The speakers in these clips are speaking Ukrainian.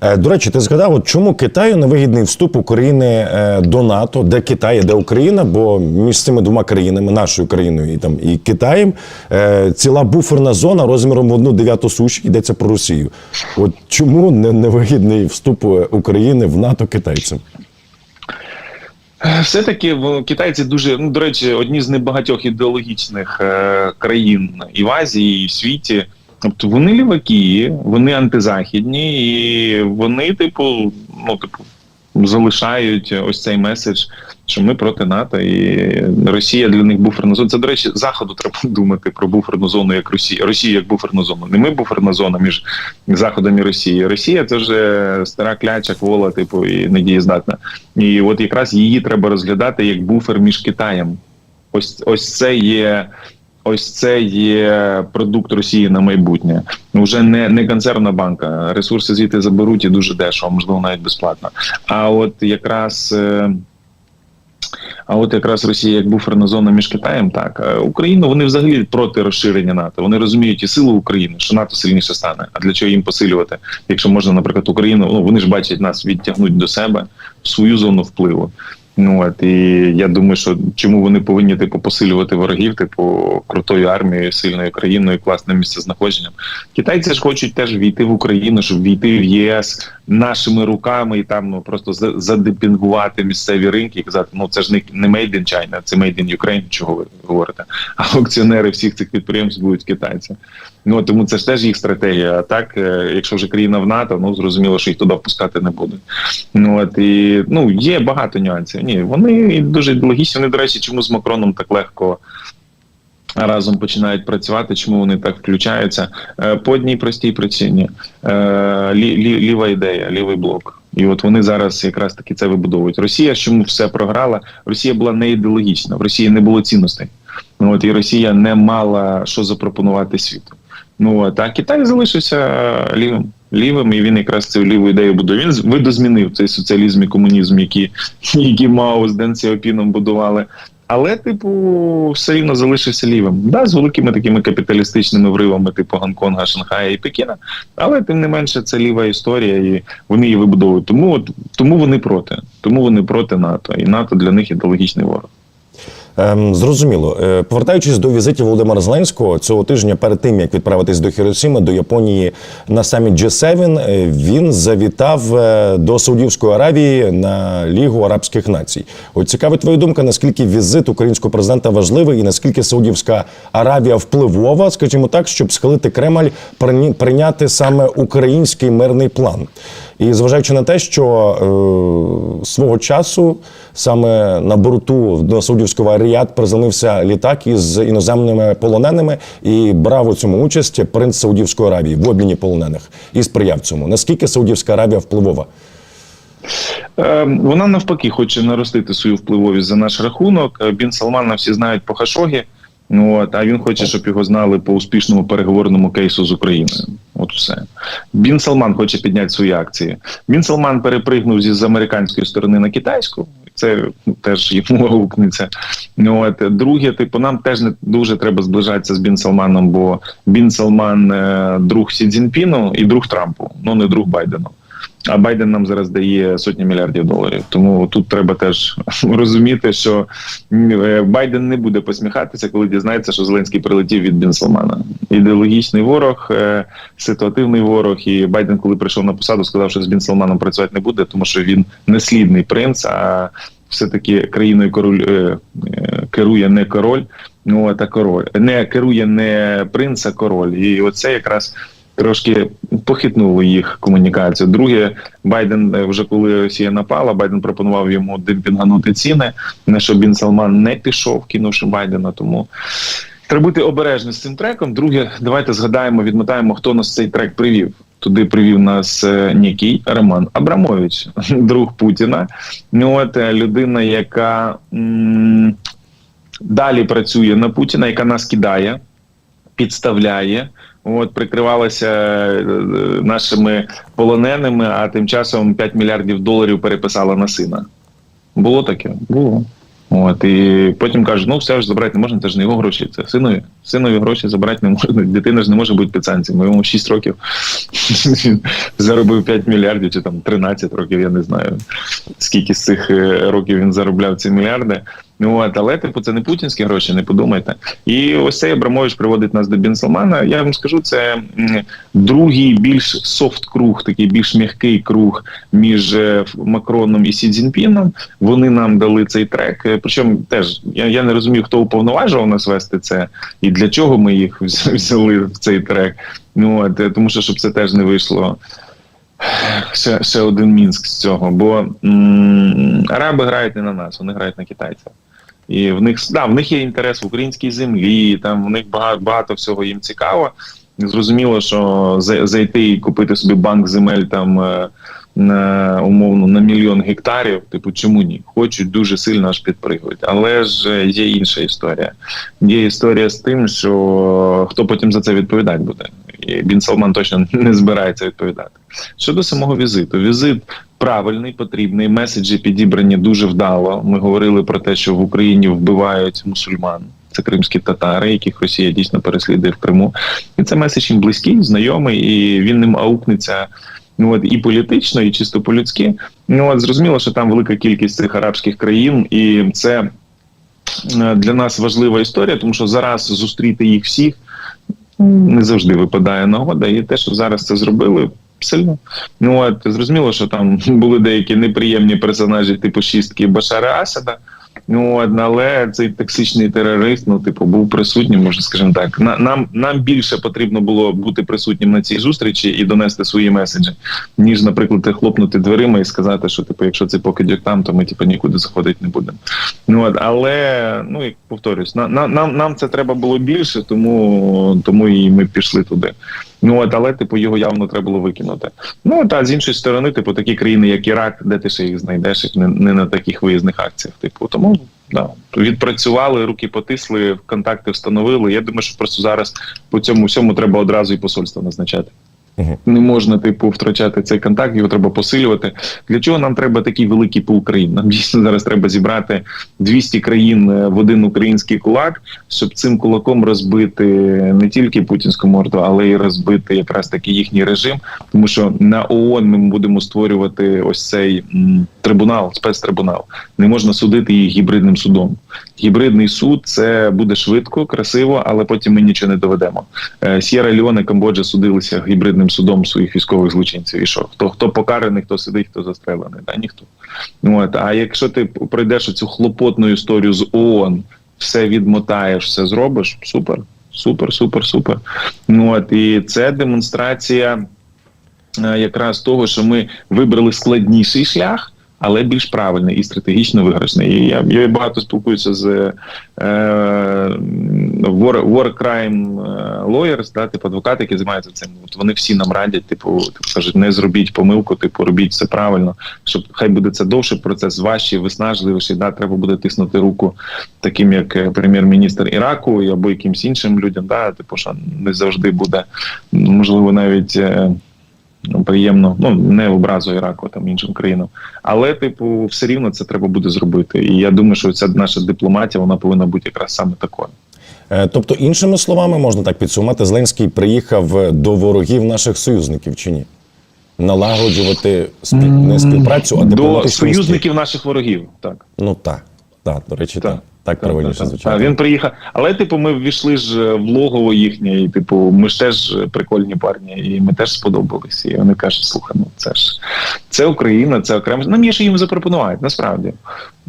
Е, До речі, ти згадав, от чому Китаю невигідний вступ України е, до НАТО, де Китай, де Україна? Бо між цими двома країнами, нашою країною і там і Китаєм, е, ціла буферна зона розміром в одну дев'яту суші йдеться про Росію. От чому невигідний вступ України в НАТО китайцям? Все таки китайці дуже ну до речі, одні з небагатьох ідеологічних країн і в Азії, і в світі. Тобто вони ліваки, вони антизахідні, і вони, типу, ну типу, залишають ось цей меседж, що ми проти НАТО, і Росія для них буферна зона. Це до речі, заходу треба думати про буферну зону як Росія. Росія як буферну зону. Не ми буферна зона між заходом і Росією. Росія це вже стара кляча квола, типу, і недієздатна. І от якраз її треба розглядати як буфер між Китаєм. Ось ось це є. Ось це є продукт Росії на майбутнє. Ну, Вже не, не консервна банка. Ресурси звідти заберуть і дуже дешево, можливо, навіть безплатно. А от якраз. е, А от якраз Росія як буферна зона між Китаєм, так Україну вони взагалі проти розширення НАТО. Вони розуміють і силу України, що НАТО сильніше стане. А для чого їм посилювати? Якщо можна, наприклад, Україну, ну вони ж бачать нас відтягнуть до себе в свою зону впливу. Ну от і я думаю, що чому вони повинні типу посилювати ворогів, типу крутою армією, сильною країною, класним місцезнаходженням. Китайці ж хочуть теж війти в Україну, щоб війти в ЄС нашими руками і там ну просто за- задепінгувати місцеві ринки і казати, ну це ж не, не made in China, це made in Ukraine, чого ви говорите. А аукціонери всіх цих підприємств будуть китайці. Ну тому це ж теж їх стратегія. А так, е, якщо вже країна в НАТО, ну зрозуміло, що їх туди впускати не будуть. Ну от і ну є багато нюансів. Ні, вони дуже логічні. Вони, до речі, чому з Макроном так легко. Разом починають працювати, чому вони так включаються? Е, По одній простій причині Е, лі, лі, ліва ідея, лівий блок. І от вони зараз якраз таки це вибудовують. Росія чому все програла? Росія була не ідеологічна, в Росії не було цінностей. Ну от і Росія не мала що запропонувати світу. Ну от, а Китай залишився лівим. Лівим, і він якраз цю ліву ідею будує. Він видозмінив цей соціалізм і комунізм, які, які Мао з Ден Сяопіном будували. Але, типу, все рівно залишився лівим. Да, з великими такими капіталістичними вривами, типу Гонконга, Шанхая і Пекіна. Але тим не менше, це ліва історія, і вони її вибудовують. Тому от тому вони проти. Тому вони проти НАТО. І НАТО для них ідеологічний ворог. Ем, зрозуміло. Е, Повертаючись до візитів Володимира Зеленського цього тижня, перед тим як відправитись до Хіросіми, до Японії на саміт G7, е, він завітав е, до Саудівської Аравії на Лігу Арабських Націй. От цікава твоя думка, наскільки візит українського президента важливий і наскільки Саудівська Аравія впливова, скажімо так, щоб схилити Кремль прийняти саме український мирний план. І зважаючи на те, що е, свого часу саме на борту до Саудівського Аріят приземлився літак із іноземними полоненими і брав у цьому участь принц Саудівської Аравії в обміні полонених і сприяв цьому. Наскільки Саудівська Аравія впливова? Е, Вона навпаки хоче наростити свою впливовість за наш рахунок. Е, Бін Салмана всі знають по Хашогі. Ну от, а він хоче, щоб його знали по успішному переговорному кейсу з Україною. От все. Бін Салман хоче підняти свої акції. Бін Салман перепригнув зі з американської сторони на китайську. Це ну, теж йому гукнеться. Ну от друге, типу, нам теж не дуже треба зближатися з Бін Салманом, бо Бін Салман е, друг Сі Цзіньпіну і друг Трампу, ну не друг Байдену. А Байден нам зараз дає сотні мільярдів доларів. Тому тут треба теж розуміти, що е, Байден не буде посміхатися, коли дізнається, що Зеленський прилетів від Бін Салмана. Ідеологічний ворог, е, ситуативний ворог. І Байден, коли прийшов на посаду, сказав, що з Бін Салманом працювати не буде, тому що він не слідний принц, а все-таки країною король е, керує не король, ну а король. Не керує не принц, а король. І оце якраз трошки похитнуло їх комунікацію. Друге, Байден е, вже коли Росія напала, Байден пропонував йому демпінганути ціни. На що Бін Салман не пішов, кинувши Байдена. Тому треба бути обережним з цим треком. Друге, давайте згадаємо, відмотаємо, хто нас цей трек привів. Туди привів нас е, Нікій Роман Абрамович, друг Путіна. Ну от е, людина, яка м- далі працює на Путіна, яка нас кидає, підставляє. От прикривалася е, нашими полоненими, а тим часом 5 мільярдів доларів переписала на сина. Було таке? Було. От і потім кажуть, ну все ж забрати не можна, це ж не його гроші. Це синові. Синові гроші забрати не можна. Дитина ж не може бути підсанцем. Йому 6 років заробив 5 мільярдів чи там 13 років. Я не знаю скільки з цих е, років він заробляв ці мільярди. Ну от, але типу це не путінські гроші, не подумайте. І ось цей Абрамович приводить нас до Бін Салмана. Я вам скажу, це другий більш софт круг, такий більш м'який круг між е, Макроном і Сі Цзіньпіном. Вони нам дали цей трек. Е, Причому теж я, я не розумію, хто уповноважував нас вести це і для чого ми їх взяли в цей трек. Ну от е, тому, що щоб це теж не вийшло. Ще, ще один мінськ з цього, бо м, араби грають не на нас, вони грають на китайців. І в них да, в них є інтерес в українській землі, там в них багато, багато всього їм цікаво. Зрозуміло, що зайти і купити собі банк земель там е, на умовно на мільйон гектарів. Типу, чому ні? Хочуть дуже сильно аж підпригують. Але ж е, є інша історія. Є історія з тим, що хто потім за це відповідати буде. І Бін Салман точно не збирається відповідати. Щодо самого візиту, візит правильний, потрібний. Меседжі підібрані дуже вдало. Ми говорили про те, що в Україні вбивають мусульман. Це кримські татари, яких Росія дійсно переслідує в Криму. І це меседж їм близький, знайомий, і він ним аукнеться. Ну от і політично, і чисто по-людськи. Ну от зрозуміло, що там велика кількість цих арабських країн, і це е, для нас важлива історія, тому що зараз зустріти їх всіх не завжди випадає нагода, і те, що зараз це зробили. Сильно. Ну от зрозуміло, що там були деякі неприємні персонажі, типу шістки Башара Асада. Ну от, але цей токсичний терорист, ну типу, був присутнім, можна скажімо так. На, нам нам більше потрібно було бути присутнім на цій зустрічі і донести свої меседжі, ніж, наприклад, хлопнути дверима і сказати, що типу, якщо цей покидьок там, то ми типу нікуди заходити не будемо. Ну але ну як повторюсь, на, на, нам, нам це треба було більше, тому, тому і ми пішли туди. Ну от, але типу його явно треба було викинути. Ну та з іншої сторони, типу, такі країни, як Ірак, де ти ще їх знайдеш, як не, не на таких виїзних акціях. Типу, тому да, відпрацювали, руки потисли, контакти встановили. Я думаю, що просто зараз по цьому всьому треба одразу і посольство назначати. Не можна, типу, втрачати цей контакт, його треба посилювати. Для чого нам треба такий великий пул країн? Нам дійсно зараз треба зібрати 200 країн е, в один український кулак, щоб цим кулаком розбити не тільки путінську морду, але й розбити якраз таки їхній режим. Тому що на ООН ми будемо створювати ось цей трибунал, спецтрибунал. Не можна судити їх гібридним судом. Гібридний суд це буде швидко, красиво, але потім ми нічого не доведемо. Е, Сєра Леоне, Камбоджа судилися гібридним судом своїх військових злочинців. І що? Хто хто покараний, хто сидить, хто застрелений? Да? Ніхто. От. А якщо ти пройдеш цю хлопотну історію з ООН, все відмотаєш, все зробиш, супер, супер, супер, супер. От і це демонстрація е, якраз того, що ми вибрали складніший шлях. Але більш правильний і стратегічно виграшний. Я, я багато спілкуюся з е, war, war crime е, lawyers, да, типу адвокати, які займаються цим. От вони всі нам радять, типу, типу кажуть, не зробіть помилку, типу, робіть все правильно, щоб хай буде це довший процес, важчий, виснажливіший. Да, треба буде тиснути руку таким, як е, прем'єр-міністр Іраку або якимсь іншим людям. Да, типу, що не завжди буде можливо навіть. Е, Ну, приємно, ну не в образу Іраку, там іншим країнам. Але, типу, все рівно це треба буде зробити. І я думаю, що ця наша дипломатія вона повинна бути якраз саме такою. Е, Тобто, іншими словами, можна так підсумувати, Зеленський приїхав до ворогів наших союзників чи ні? Налагоджувати спів... не співпрацю, а До союзників наших ворогів. Так, Ну так, так, до речі, так. Так. Так, правильніше так. Він приїхав, але типу, ми ввійшли ж в логово їхнє, і типу, ми ж теж прикольні парні, і ми теж сподобалися. І вони кажуть, слухай, ну це ж це Україна, це окремо. Нам є що їм запропонувати, насправді.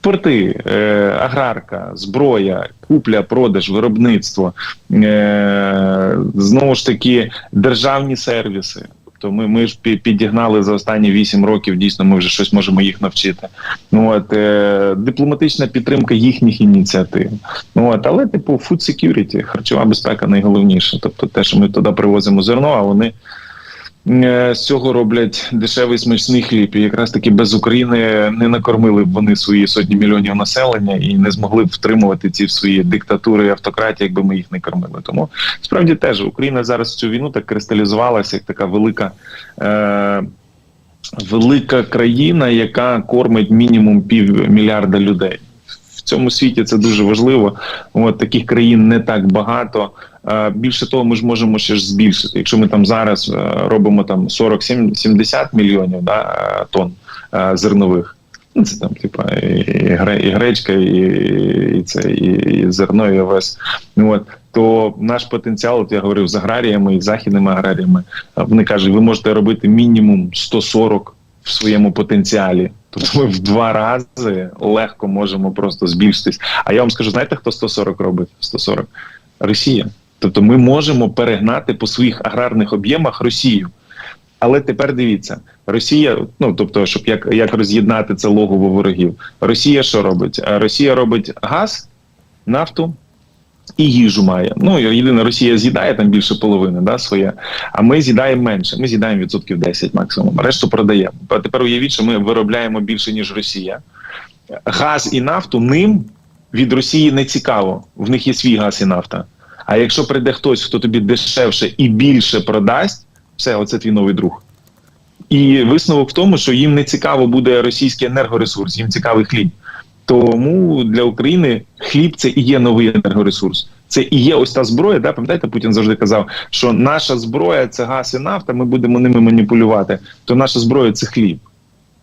Порти, е, аграрка, зброя, купля, продаж, виробництво, е, знову ж таки, державні сервіси. Тобто ми, ми ж підігнали за останні 8 років, дійсно, ми вже щось можемо їх навчити. Ну от е, дипломатична підтримка їхніх ініціатив. Ну от, але типу food security, харчова безпека найголовніше. Тобто, те, що ми туди привозимо зерно, а вони з цього роблять дешевий смачний хліб. І якраз таки без України не накормили б вони свої сотні мільйонів населення і не змогли б втримувати ці свої диктатури і автократії, якби ми їх не кормили. Тому справді теж Україна зараз цю війну так кристалізувалася як така велика. Е, Велика країна, яка кормить мінімум півмільярда людей. Цьому світі це дуже важливо. От таких країн не так багато. Е, Більше того, ми ж можемо ще ж збільшити. Якщо ми там зараз е, робимо там 40-70 мільйонів да, е, тонн зернових. Ну, це там, типа, і, і, гре- і гречка, і, і це, і, і зерно, і овес. От, то наш потенціал, от я говорив з аграріями і західними аграріями, вони кажуть, ви можете робити мінімум 140 в своєму потенціалі. Тобто ми в два рази легко можемо просто збільшитись. А я вам скажу, знаєте, хто 140 робить? 140? Росія. Тобто ми можемо перегнати по своїх аграрних об'ємах Росію. Але тепер дивіться, Росія, ну тобто, щоб як, як роз'єднати це логово ворогів, Росія що робить? Росія робить газ, нафту і їжу має. Ну єдине, Росія з'їдає там більше половини, да, своє, а ми з'їдаємо менше. Ми з'їдаємо відсотків 10 максимум. Решту продаємо. А тепер уявіть, що ми виробляємо більше ніж Росія. Газ і нафту ним від Росії не цікаво. В них є свій газ і нафта. А якщо прийде хтось, хто тобі дешевше і більше продасть, все, оце твій новий друг. І висновок в тому, що їм не цікаво буде російський енергоресурс, їм цікавий хліб. Тому для України хліб це і є новий енергоресурс. Це і є ось та зброя. Да? Пам'ятаєте, Путін завжди казав, що наша зброя це газ і нафта, ми будемо ними маніпулювати. То наша зброя це хліб.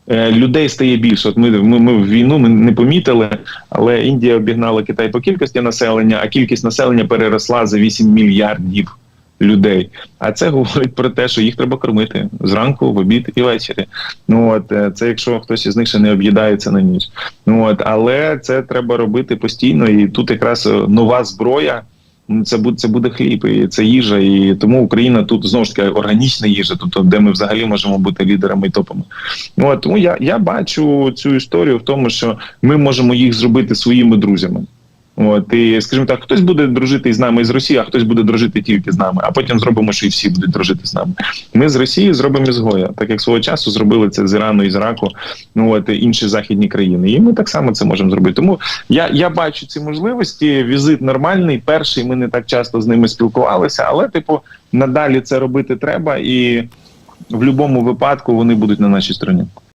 Е, людей стає більше. От ми, ми, ми в війну ми не помітили, але Індія обігнала Китай по кількості населення, а кількість населення переросла за 8 мільярдів людей. А це говорить про те, що їх треба кормити зранку, в обід і ввечері. Ну от е, це якщо хтось із них ще не об'їдається на ніч. Ну от, але це треба робити постійно, і тут якраз е, нова зброя. ну, Це буде це буде хліб, і це їжа, і тому Україна тут знову ж таки органічна їжа, тобто де ми взагалі можемо бути лідерами і топами. Ну, от, тому я, я бачу цю історію в тому, що ми можемо їх зробити своїми друзями. От і скажімо так, хтось буде дружити з нами із Росії, а хтось буде дружити тільки з нами. А потім зробимо, що і всі будуть дружити з нами. Ми з Росії зробимо ізгоя, так як свого часу зробили це з Ірану і з Іраку, ну от інші західні країни. І ми так само це можемо зробити. Тому я, я бачу ці можливості. Візит нормальний. Перший ми не так часто з ними спілкувалися, але типу надалі це робити треба, і в будь-якому випадку вони будуть на нашій стороні.